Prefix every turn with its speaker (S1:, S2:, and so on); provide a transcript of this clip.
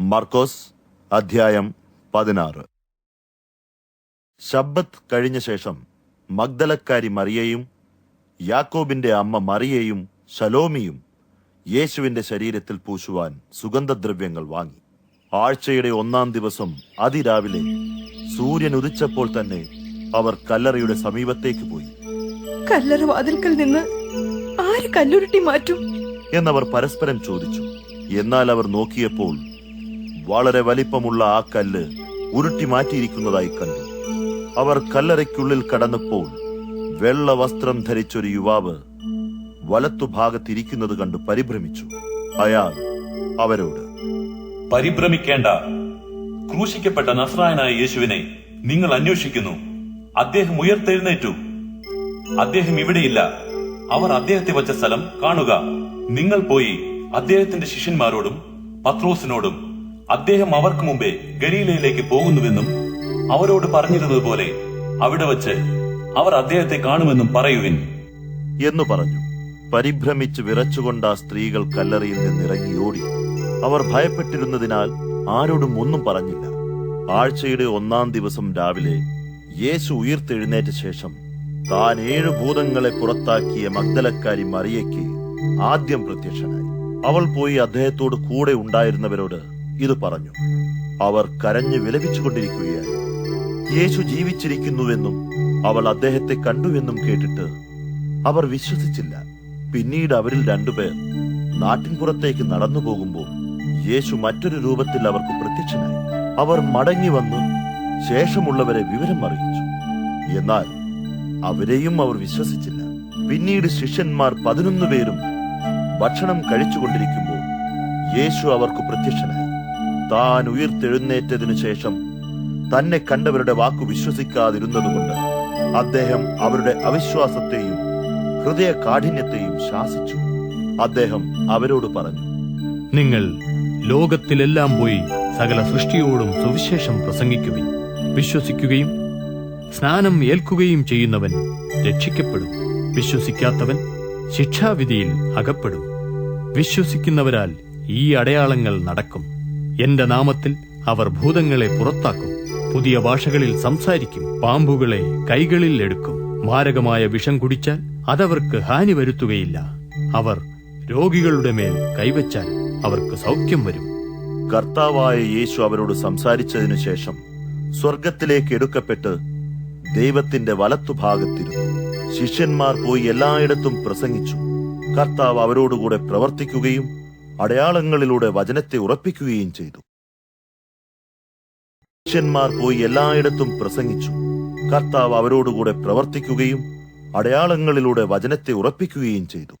S1: മർക്കോസ് അധ്യായം പതിനാറ്. ശബ്ബത്ത് കഴിഞ്ഞ ശേഷം മഗ്ദലക്കാരി മറിയയും യാക്കോബിന്റെ അമ്മ മറിയയും ശലോമിയും യേശുവിന്റെ ശരീരത്തിൽ പൂശുവാൻ സുഗന്ധദ്രവ്യങ്ങൾ വാങ്ങി. ആഴ്ചയുടെ ഒന്നാം ദിവസം അതിരാവിലെ സൂര്യൻ ഉദിച്ചപ്പോൾ തന്നെ അവർ കല്ലറയുടെ സമീപത്തേക്ക് പോയി.
S2: കല്ലറ വാതിൽക്കൽ നിന്ന് ആര് കല്ലുരുട്ടി മാറ്റും?
S1: എന്നവർ പരസ്പരം ചോദിച്ചു. എന്നാൽ അവർ നോക്കിയപ്പോൾ വളരെ വലിപ്പമുള്ള ആ കല്ല് ഉരുട്ടി മാറ്റിയിരിക്കുന്നതായി കണ്ടു. അവർ കല്ലറയ്ക്കുള്ളിൽ കടന്നപ്പോൾ വെള്ള വസ്ത്രം ധരിച്ചൊരു യുവാവ് വലത്തുഭാഗത്തിരിക്കുന്നത് കണ്ട് പരിഭ്രമിച്ചു. അയാൾ അവരോട്
S3: പരിഭ്രമിക്കേണ്ട. ക്രൂശിക്കപ്പെട്ട നസ്രായനായ യേശുവിനെ നിങ്ങൾ അന്വേഷിക്കുന്നു. അദ്ദേഹം ഉയർത്തെഴുന്നേറ്റു. അദ്ദേഹം ഇവിടെയില്ല. അവർ അദ്ദേഹത്തെ വച്ച സ്ഥലം കാണുക. നിങ്ങൾ പോയി അദ്ദേഹത്തിന്റെ ശിഷ്യന്മാരോടും പത്രോസിനോടും അദ്ദേഹം അവർക്ക് മുമ്പേ ഗലീലയിലേക്ക് പോകുന്നുവെന്നും അവരോട് പറഞ്ഞിരുന്നതുപോലെ അവിടെ വച്ച് അവർ അദ്ദേഹത്തെ കാണുമെന്നും പറയുവിൻ.
S1: എന്നു പറഞ്ഞു. പരിഭ്രമിച്ച് വിറച്ചുകൊണ്ട് ആ സ്ത്രീകൾ കല്ലറയിൽ നിന്നിറങ്ങി ഓടി. അവർ ഭയപ്പെട്ടിരുന്നതിനാൽ ആരോടും ഒന്നും പറഞ്ഞില്ല. ആഴ്ചയുടെ ഒന്നാം ദിവസം രാവിലെ യേശു ഉയർത്തെഴുന്നേറ്റ ശേഷം താൻ ഏഴു ഭൂതങ്ങളെ പുറത്താക്കിയ മഗ്ദലക്കാരി മറിയയ്ക്ക് ആദ്യം പ്രത്യക്ഷനായി. അവൾ പോയി അദ്ദേഹത്തോട് കൂടെ ഉണ്ടായിരുന്നവരോട് ഇത് പറഞ്ഞു. അവർ കരഞ്ഞു വിലപിച്ചുകൊണ്ടിരിക്കുകയായിരുന്നു യേശു ജീവിച്ചിരിക്കുന്നുവെന്നും അവൾ അദ്ദേഹത്തെ കണ്ടുവെന്നും കേട്ടിട്ട് അവർ വിശ്വസിച്ചില്ല. പിന്നീട് അവരിൽ രണ്ടുപേർ നാട്ടിൻപുറത്തേക്ക് നടന്നു പോകുമ്പോൾ യേശു മറ്റൊരു രൂപത്തിൽ അവർക്ക് പ്രത്യക്ഷനായി. അവർ മടങ്ങി വന്ന് ശേഷമുള്ളവരെ വിവരം അറിയിച്ചു. എന്നാൽ അവരെയും അവർ വിശ്വസിച്ചില്ല. പിന്നീട് ശിഷ്യന്മാർ പതിനൊന്ന് പേരും ഭക്ഷണം കഴിച്ചുകൊണ്ടിരിക്കുമ്പോൾ യേശു അവർക്ക് പ്രത്യക്ഷനായി. താൻ ഉയർത്തെഴുന്നേറ്റതിനു ശേഷം തന്നെ കണ്ടവരുടെ വാക്കു വിശ്വസിക്കാതിരുന്നതുകൊണ്ട് അദ്ദേഹം അവരുടെ അവിശ്വാസത്തെയും ഹൃദയ കാഠിന്യത്തെയും ശാസിച്ചു. അദ്ദേഹം അവരോട് പറഞ്ഞു
S4: നിങ്ങൾ ലോകത്തിലെല്ലാം പോയി സകല സൃഷ്ടിയോടും സുവിശേഷം പ്രസംഗിക്കുകയും വിശ്വസിക്കുകയും സ്നാനം ഏൽക്കുകയും ചെയ്യുന്നവൻ രക്ഷിക്കപ്പെടും. വിശ്വസിക്കാത്തവൻ ശിക്ഷാവിധിയിൽ അകപ്പെടും. വിശ്വസിക്കുന്നവരാൽ ഈ അടയാളങ്ങൾ നടക്കും. എന്റെ നാമത്തിൽ അവർ ഭൂതങ്ങളെ പുറത്താക്കും പുതിയ ഭാഷകളിൽ സംസാരിക്കും പാമ്പുകളെ കൈകളിൽ എടുക്കും. മാരകമായ വിഷം കുടിച്ചാൽ അതവർക്ക് ഹാനി വരുത്തുകയില്ല. അവർ രോഗികളുടെ മേൽ കൈവച്ചാൽ അവർക്ക് സൗഖ്യം വരും.
S1: കർത്താവായ യേശു അവരോട് സംസാരിച്ചതിനു ശേഷം സ്വർഗത്തിലേക്ക് എടുക്കപ്പെട്ട് ദൈവത്തിന്റെ വലത്തുഭാഗത്തിരുന്നു. ശിഷ്യന്മാർ പോയി എല്ലായിടത്തും പ്രസംഗിച്ചു. കർത്താവ് അവരോടുകൂടെ പ്രവർത്തിക്കുകയും അടയാളങ്ങളിലൂടെ വചനത്തെ ഉറപ്പിക്കുകയും ചെയ്തു. ശിഷ്യന്മാർ പോയി എല്ലായിടത്തും പ്രസംഗിച്ചു. കർത്താവ് അവരോടുകൂടെ പ്രവർത്തിക്കുകയും അടയാളങ്ങളിലൂടെ വചനത്തെ ഉറപ്പിക്കുകയും ചെയ്തു.